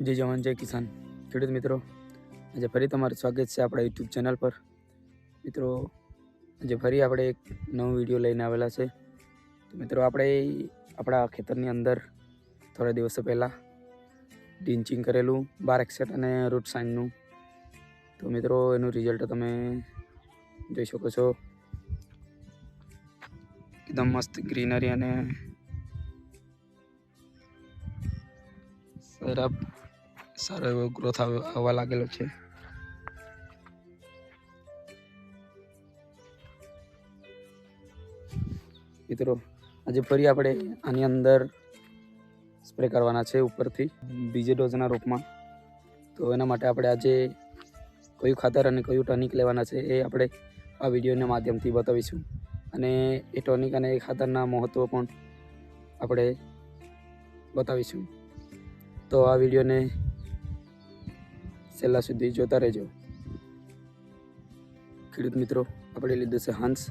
જય જવાન, જય કિસાન. ખેડૂત મિત્રો, આજે ફરી તમારું સ્વાગત છે આપણા યુટ્યુબ ચેનલ પર. મિત્રો, આજે ફરી આપણે એક નવો વીડિયો લઈને આવેલા છે. તો મિત્રો, આપણે આપણા ખેતરની અંદર થોડા દિવસો પહેલાં ડિન્ચિંગ કરેલું બાર એક્સેટ અને રૂટ સાઇનનું તો મિત્રો, એનું રિઝલ્ટ તમે જોઈ શકો છો. એકદમ મસ્ત ગ્રીનરી અને સરસ સારો એવો ગ્રોથ આવવા લાગેલો છે. મિત્રો, આજે ફરી આપણે આની અંદર સ્પ્રે કરવાના છે ઉપરથી બીજે ડોઝના રૂપમાં. તો એના માટે આપણે આજે કયું ખાતર અને કયું ટોનિક લેવાના છે એ આપણે આ વિડીયોના માધ્યમથી બતાવીશું. અને એ ટોનિક અને એ ખાતરના મહત્ત્વ પણ આપણે બતાવીશું. તો આ વિડીયોને છેલ્લા સુધી જોતા રહેજો. ખેડૂત મિત્રો, આપણે લીધું છે હંસ.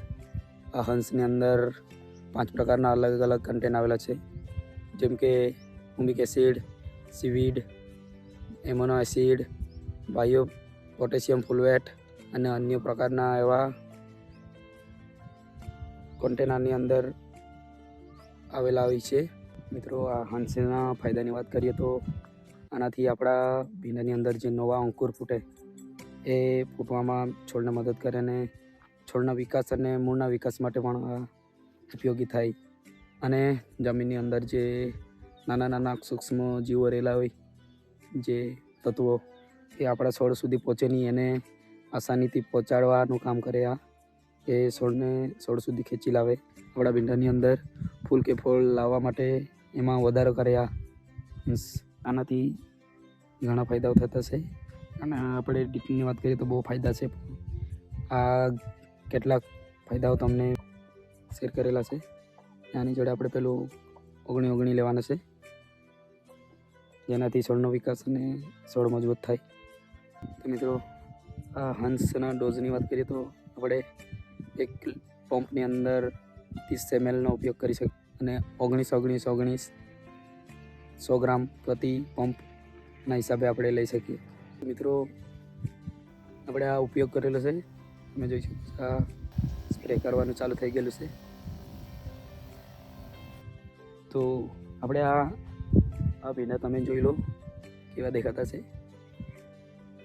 આ હંસની અંદર પાંચ પ્રકારના અલગ અલગ કન્ટેન આવેલા છે. જેમ કે humic acid, seaweed, amino acid, bio potassium fulvate અને અન્ય પ્રકારના એવા કન્ટેનરની અંદર આવેલા હોય છે. મિત્રો, આ હંસના ફાયદાની વાત કરીએ તો આનાથી આપણા ભીંડાની અંદર જે નવા અંકુર ફૂટે, એ ફૂટવામાં છોડને મદદ કરે અને છોડના વિકાસ અને મૂળના વિકાસ માટે પણ ઉપયોગી થાય. અને જમીનની અંદર જે નાના નાના સૂક્ષ્મ જીવો રહેલા હોય, જે તત્વો, એ આપણા છોડ સુધી પહોંચે નહીં એને આસાનીથી પહોંચાડવાનું કામ કરે આ. એ છોડને છોડ સુધી ખેંચી લાવે. આપણા ભીંડાની અંદર ફૂલ કે ફળ લાવવા માટે એમાં વધારો કરે આ. મીન્સ આનાથી ઘણા ફાયદાઓ થતા છે. અને આપણે ડીપની વાત કરીએ તો બહુ ફાયદા છે. આ કેટલાક ફાયદાઓ તમને શેર કરેલા છે. આની જોડે આપણે પેલું ઓગણી ઓગણી લેવાના છે. જેનાથી છોડનો વિકાસ અને છોડ મજબૂત થાય. તો મિત્રો, આ હંસના ડોઝની વાત કરીએ તો આપણે એક પંપની અંદર ત્રીસ એમએલનો ઉપયોગ કરી શકીએ અને ઓગણીસ ઓગણીસ ઓગણીસ સો ગ્રામ પ્રતિ પંપના હિસાબે આપણે લઈ શકીએ. મિત્રો, આપણે આ ઉપયોગ કરેલો છે. તમે જોઈ શકો આ સ્પ્રે કરવાનું ચાલુ થઈ ગયેલું છે. તો આપણે આ આ ભીંડા તમે જોઈ લો, કેવા દેખાતા છે.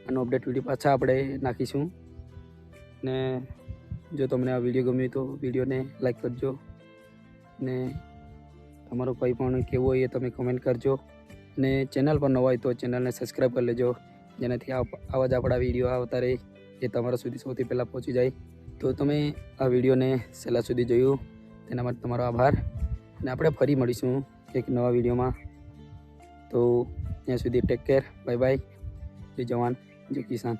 આનો અપડેટ વીડિયો પાછા આપણે નાખીશું. ને જો તમને આ વીડિયો ગમ્યો તો વિડીયોને લાઈક કરજો. ને તમારું કંઈ પણ કેવું હોય એ તમે કમેન્ટ કરજો. અને ચેનલ પર નવા હોય તો ચેનલને સબસ્ક્રાઈબ કરી લેજો. જેનાથી આવા જ આપણા વીડિયો આવતા રહે, એ તમારા સુધી સૌથી પહેલાં પહોંચી જાય. તો તમે આ વિડીયોને છેલ્લા સુધી જોયું, તેના માટે તમારો આભાર. અને આપણે ફરી મળીશું એક નવા વિડીયોમાં તો ત્યાં સુધી ટેક કેર બાય બાય જય જવાન, જય કિસાન.